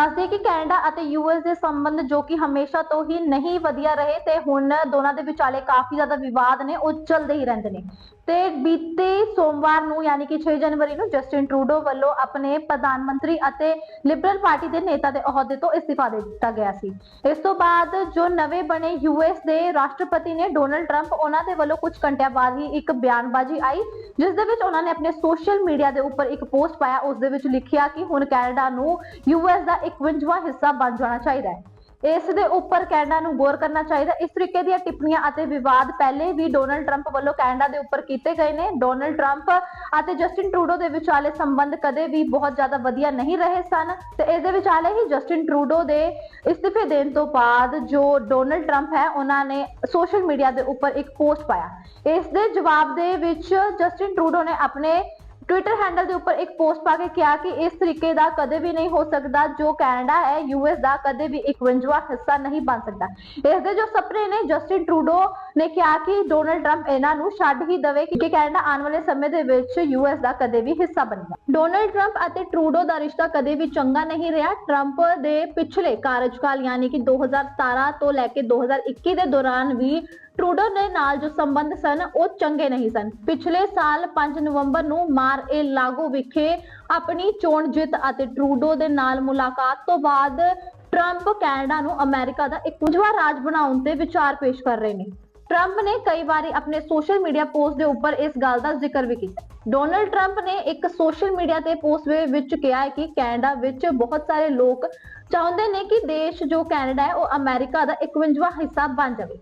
ਦੱਸਦੇ ਕਿ ਕੈਨੇਡਾ ਅਤੇ ਯੂਐਸ ਦੇ ਸੰਬੰਧ ਜੋ ਕਿ ਹਮੇਸ਼ਾ ਤੋਂ ਹੀ ਨਹੀਂ ਵਧੀਆ ਰਹੇ ਤੇ ਹੁਣ ਦੋਨਾਂ ਦੇ ਵਿਚਾਲੇ ਕਾਫੀ ਜ਼ਿਆਦਾ ਵਿਵਾਦ ਨੇ, ਉਹ ਚੱਲਦੇ ਹੀ ਰਹਿੰਦੇ ਨੇ। ਤੇ ਬੀਤੇ ਸੋਮਵਾਰ ਨੂੰ ਯਾਨੀ ਕਿ 6 ਜਨਵਰੀ ਨੂੰ ਜਸਟਿਨ ਟਰੂਡੋ ਵੱਲੋਂ ਆਪਣੇ ਪ੍ਰਧਾਨ ਮੰਤਰੀ ਅਤੇ ਲਿਬਰਲ ਪਾਰਟੀ ਦੇ ਨੇਤਾ ਦੇ ਅਹੁਦੇ ਤੋਂ ਅਸਤੀਫਾ ਦੇ ਦਿੱਤਾ ਗਿਆ ਸੀ। ਇਸ ਤੋਂ ਬਾਅਦ ਜੋ ਨਵੇਂ ਬਣੇ ਯੂਐਸ ਦੇ ਰਾਸ਼ਟਰਪਤੀ ਨੇ ਡੋਨਲਡ ਟਰੰਪ, ਉਹਨਾਂ ਦੇ ਵੱਲੋਂ ਕੁਝ ਘੰਟਿਆਂ ਬਾਅਦ ਹੀ ਇੱਕ ਬਿਆਨਬਾਜ਼ੀ ਆਈ, ਜਿਸ ਦੇ ਵਿੱਚ ਉਹਨਾਂ ਨੇ ਆਪਣੇ ਸੋਸ਼ਲ ਮੀਡੀਆ ਦੇ ਉੱਪਰ ਇੱਕ ਪੋਸਟ ਪਾਇਆ, ਉਸ ਦੇ ਵਿੱਚ ਲਿਖਿਆ ਕਿ ਹੁਣ ਕੈਨੇਡਾ ਨੂੰ ਯੂਐਸ ਦਾ 51ਵਾਂ ਹਿੱਸਾ ਬਣ ਜਾਣਾ ਚਾਹੀਦਾ ਹੈ। ਇਸ ਦੇ ਉੱਪਰ ਕੈਨੇਡਾ ਨੂੰ ਗੌਰ ਕਰਨਾ ਚਾਹੀਦਾ। ਇਸ ਤਰੀਕੇ ਦੀਆਂ ਟਿੱਪਣੀਆਂ ਅਤੇ ਵਿਵਾਦ ਪਹਿਲੇ ਵੀ ਡੋਨਲਡ ਟਰੰਪ ਵੱਲੋਂ ਕੈਨੇਡਾ ਦੇ ਉੱਪਰ ਕੀਤੇ ਗਏ ਨੇ। ਡੋਨਲਡ ਟਰੰਪ ਅਤੇ ਜਸਟਿਨ ਟਰੂਡੋ ਦੇ ਵਿਚਾਲੇ ਸੰਬੰਧ ਕਦੇ ਵੀ ਬਹੁਤ ਜ਼ਿਆਦਾ ਵਧੀਆ ਨਹੀਂ ਰਹੇ ਸਨ ਤੇ ਇਸ ਦੇ ਵਿਚਾਲੇ ਹੀ ਜਸਟਿਨ ਟਰੂਡੋ ਦੇ ਇਸਤੀਫੇ ਦੇਣ ਤੋਂ ਬਾਅਦ ਜੋ ਡੋਨਲਡ ਟਰੰਪ ਹੈ, ਉਹਨਾਂ ਨੇ ਸੋਸ਼ਲ ਮੀਡੀਆ ਦੇ ਉੱਪਰ ਇੱਕ ਪੋਸਟ ਪਾਇਆ। ਇਸ ਦੇ ਜਵਾਬ ਦੇ ਵਿੱਚ ਜਸਟਿਨ ਟਰੂਡੋ ਨੇ ਆਪਣੇ ਟਵਿੱਟਰ ਹੈਂਡਲ ਦੇ ਉੱਪਰ ਇੱਕ ਪੋਸਟ ਪਾ ਕੇ ਕਿਹਾ ਕਿ ਇਸ ਤਰੀਕੇ ਦਾ ਕਦੇ ਵੀ ਨਹੀਂ ਹੋ ਸਕਦਾ, ਜੋ ਕੈਨੇਡਾ ਹੈ ਯੂਐਸ ਦਾ ਕਦੇ ਵੀ 51ਵਾਂ ਹਿੱਸਾ ਨਹੀਂ ਬਣ ਸਕਦਾ। ਇਸ ਦੇ ਜੋ ਸੁਪਨੇ ਨੇ ਜਸਟਿਨ ਟਰੂਡੋ ਨੇ ਕਿਹਾ ਕਿ ਡੋਨਲਡ ਟਰੰਪ ਇਹਨਾਂ ਨੂੰ ਛੱਡ ਹੀ ਦੇਵੇ ਕਿ ਕੈਨੇਡਾ ਆਉਣ ਵਾਲੇ ਸਮੇਂ ਦੇ ਵਿੱਚ ਯੂਐਸ ਦਾ ਕਦੇ ਵੀ ਹਿੱਸਾ ਬਣੇਗਾ ਡੋਨਲਡ ਟਰੰਪ ਅਤੇ ਟਰੂਡੋ ਦਾ ਰਿਸ਼ਤਾ ਕਦੇ ਵੀ ਚੰਗਾ ਨਹੀਂ ਰਿਹਾ। ਟਰੰਪ ਦੇ ਪਿਛਲੇ ਕਾਰਜਕਾਲ, ਯਾਨੀ ਕਿ 2017 ਤੋਂ ਲੈ ਕੇ 2021 ਦੇ ਦੌਰਾਨ ਵੀ ਟਰੂਡੋ ਦੇ ਨਾਲ ਜੋ ਸੰਬੰਧ ਸਨ, ਉਹ ਚੰਗੇ ਨਹੀਂ ਸਨ। ਪਿਛਲੇ ਸਾਲ 5 ਨਵੰਬਰ ਨੂੰ ਮਾਰ ਏ ਲਾਗੋ ਵਿਖੇ ਆਪਣੀ ਚੋਣ ਜਿੱਤ ਅਤੇ ਟਰੂਡੋ ਦੇ ਨਾਲ ਮੁਲਾਕਾਤ ਤੋਂ ਬਾਅਦ ਟਰੰਪ ਕੈਨੇਡਾ ਨੂੰ ਅਮਰੀਕਾ ਦਾ 51ਵਾਂ ਰਾਜ ਬਣਾਉਣ ਤੇ ਵਿਚਾਰ ਪੇਸ਼ ਕਰ ਰਹੇ ਨੇ। ਟਰੰਪ ਨੇ ਕਈ ਵਾਰੀ ਆਪਣੇ ਸੋਸ਼ਲ ਮੀਡੀਆ ਪੋਸਟ ਦੇ ਉੱਪਰ ਇਸ ਗੱਲ ਦਾ ਜ਼ਿਕਰ ਵੀ ਕੀਤਾ। ਡੋਨਲਡ ਟਰੰਪ ਨੇ ਇੱਕ ਸੋਸ਼ਲ ਮੀਡੀਆ ਤੇ ਪੋਸਟ ਵਿੱਚ ਕਿਹਾ ਹੈ ਕਿ ਕੈਨੇਡਾ ਵਿੱਚ ਬਹੁਤ ਸਾਰੇ ਲੋਕ ਚਾਹੁੰਦੇ ਨੇ ਕਿ ਦੇਸ਼ ਜੋ ਕੈਨੇਡਾ ਹੈ, ਉਹ ਅਮਰੀਕਾ ਦਾ 51ਵਾਂ ਹਿੱਸਾ ਬਣ ਜਾਵੇ।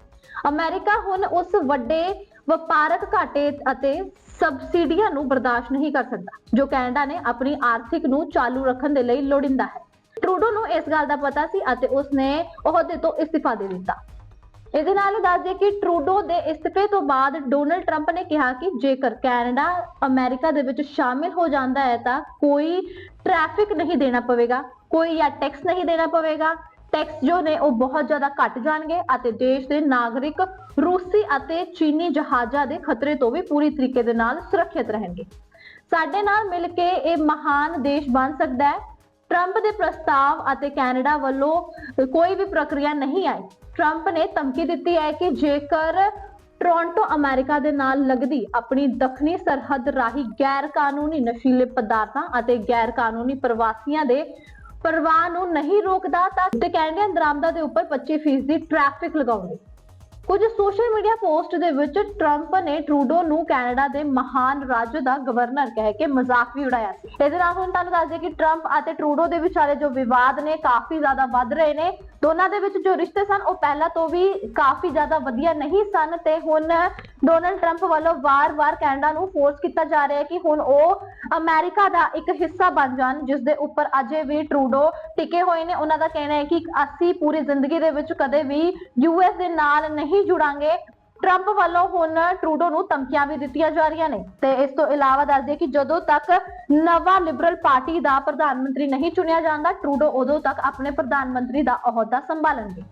ਅਮਰੀਕਾ ਹੁਣ ਉਸ ਵੱਡੇ ਵਪਾਰਕ ਘਾਟੇ ਅਤੇ ਸਬਸਿਡੀਆਂ ਨੂੰ ਬਰਦਾਸ਼ਤ ਨਹੀਂ ਕਰ ਸਕਦਾ, ਜੋ ਕੈਨੇਡਾ ਨੇ ਆਪਣੀ ਆਰਥਿਕ ਨੂੰ ਚਾਲੂ ਰੱਖਣ ਦੇ ਲਈ ਲੋੜਿੰਦਾ ਹੈ। ਟਰੂਡੋ ਨੂੰ ਇਸ ਗੱਲ ਦਾ ਪਤਾ ਸੀ ਅਤੇ ਉਸਨੇ ਅਹੁਦੇ ਤੋਂ ਇਸਤੀਫਾ ਦੇ ਦਿੱਤਾ। ਇਹਦੇ ਨਾਲ ਹੀ ਦੱਸ ਦਈਏ ਕਿ ਟਰੂਡੋ ਦੇ ਇਸਤੀਫੇ ਤੋਂ ਬਾਅਦ ਡੋਨਲਡ ਟਰੰਪ ਨੇ ਕਿਹਾ ਕਿ ਜੇਕਰ ਕੈਨੇਡਾ ਅਮਰੀਕਾ ਦੇ ਵਿੱਚ ਸ਼ਾਮਿਲ ਹੋ ਜਾਂਦਾ ਹੈ ਤਾਂ ਕੋਈ ਟ੍ਰੈਫਿਕ ਨਹੀਂ ਦੇਣਾ ਪਵੇਗਾ, ਕੋਈ ਜਾਂ ਟੈਕਸ ਨਹੀਂ ਦੇਣਾ ਪਵੇਗਾ ਟੈਕਸ ਜੋ ਨੇ ਉਹ ਬਹੁਤ ਜ਼ਿਆਦਾ ਘਟ ਜਾਣਗੇ ਅਤੇ ਦੇਸ਼ ਦੇ ਨਾਗਰਿਕ ਰੂਸੀ ਅਤੇ ਚੀਨੀ ਜਹਾਜ਼ਾਂ ਦੇ ਖਤਰੇ ਤੋਂ ਵੀ ਪੂਰੀ ਤਰੀਕੇ ਦੇ ਨਾਲ ਸੁਰੱਖਿਅਤ ਰਹਿਣਗੇ। ਸਾਡੇ ਨਾਲ ਮਿਲ ਕੇ ਇਹ ਮਹਾਨ ਦੇਸ਼ ਬਣ ਸਕਦਾ ਹੈ। ਟਰੰਪ ਦੇ ਪ੍ਰਸਤਾਵ ਅਤੇ ਕੈਨੇਡਾ ਵੱਲੋਂ ਕੋਈ ਵੀ ਪ੍ਰਕਿਰਿਆ ਨਹੀਂ ਆਈ। ਟਰੰਪ ਨੇ ਧਮਕੀ ਦਿੱਤੀ ਹੈ ਕਿ ਜੇਕਰ ਟੋਰਾਂਟੋ ਅਮਰੀਕਾ ਦੇ ਨਾਲ ਲੱਗਦੀ ਆਪਣੀ ਦੱਖਣੀ ਸਰਹੱਦ ਰਾਹੀਂ ਗੈਰ ਕਾਨੂੰਨੀ ਨਸ਼ੀਲੇ ਪਦਾਰਥਾਂ ਅਤੇ ਗੈਰ ਕਾਨੂੰਨੀ ਪ੍ਰਵਾਸੀਆਂ ਦੇ ਪ੍ਰਵਾਹ ਨੂੰ ਨਹੀਂ ਰੋਕਦਾ ਤਾਂ ਤੇ ਕੈਨੇਡੀਅਨ ਦਰਾਮਦਾਂ ਦੇ ਉੱਪਰ 25% ਦੀ ਟ੍ਰੈਫਿਕ ਲਗਾਉਣਗੇ ਕੁਝ ਸੋਸ਼ਲ ਮੀਡੀਆ ਪੋਸਟ ਦੇ ਵਿੱਚ ਟਰੰਪ ਨੇ ਟਰੂਡੋ ਨੂੰ ਕੈਨੇਡਾ ਦੇ ਮਹਾਨ ਰਾਜ ਦਾ ਗਵਰਨਰ ਕਹਿ ਕੇ ਮਜ਼ਾਕ ਵੀ ਉਡਾਇਆ ਸੀ। ਇਹਦੇ ਨਾਲ ਹੁਣ ਤੁਹਾਨੂੰ ਦੱਸ ਦਈਏ ਕਿ ਟਰੰਪ ਅਤੇ ਟਰੂਡੋ ਦੇ ਵਿਚਾਲੇ ਜੋ ਵਿਵਾਦ ਨੇ ਕਾਫੀ ਜ਼ਿਆਦਾ ਵੱਧ ਰਹੇ ਨੇ। ਦੋਨਾਂ ਦੇ ਵਿੱਚ ਜੋ ਰਿਸ਼ਤੇ ਸਨ, ਉਹ ਪਹਿਲਾਂ ਤੋਂ ਵੀ ਕਾਫੀ ਜ਼ਿਆਦਾ ਵਧੀਆ ਨਹੀਂ ਸਨ ਤੇ ਹੁਣ ਡੋਨਲਡ ਟਰੰਪ ਵੱਲੋਂ ਵਾਰ-ਵਾਰ ਕੈਨੇਡਾ ਨੂੰ ਫੋਰਸ ਕੀਤਾ ਜਾ ਰਿਹਾ ਹੈ ਕਿ ਹੁਣ ਉਹ ਅਮਰੀਕਾ ਦਾ ਇੱਕ ਹਿੱਸਾ ਬਣ ਜਾਣ, ਜਿਸ ਦੇ ਉੱਪਰ ਅਜੇ ਵੀ ਟਰੂਡੋ ਟਿਕੇ ਹੋਏ ਨੇ। ਉਹਨਾਂ ਦਾ ਕਹਿਣਾ ਹੈ ਕਿ ਅਸੀਂ ਪੂਰੀ ਜ਼ਿੰਦਗੀ ਦੇ ਵਿੱਚ ਕਦੇ ਵੀ ਯੂਐਸ ਦੇ ਨਾਲ ਨਹੀਂ ਜੁੜਾਂਗੇ। ਟਰੰਪ ਵੱਲੋਂ ਹੁਣ ਟਰੂਡੋ ਨੂੰ ਧਮਕੀਆਂ ਵੀ ਦਿੱਤੀਆਂ ਜਾ ਰਹੀਆਂ ਨੇ ਤੇ ਇਸ ਤੋਂ ਇਲਾਵਾ ਦੱਸ ਦਈਏ ਕਿ ਜਦੋਂ ਤੱਕ ਨਵਾਂ ਲਿਬਰਲ ਪਾਰਟੀ ਦਾ ਪ੍ਰਧਾਨ ਮੰਤਰੀ ਨਹੀਂ ਚੁਣਿਆ ਜਾਂਦਾ ਟਰੂਡੋ ਉਦੋਂ ਤੱਕ ਆਪਣੇ ਪ੍ਰਧਾਨ ਮੰਤਰੀ ਦਾ ਅਹੁਦਾ ਸੰਭਾਲਣਗੇ।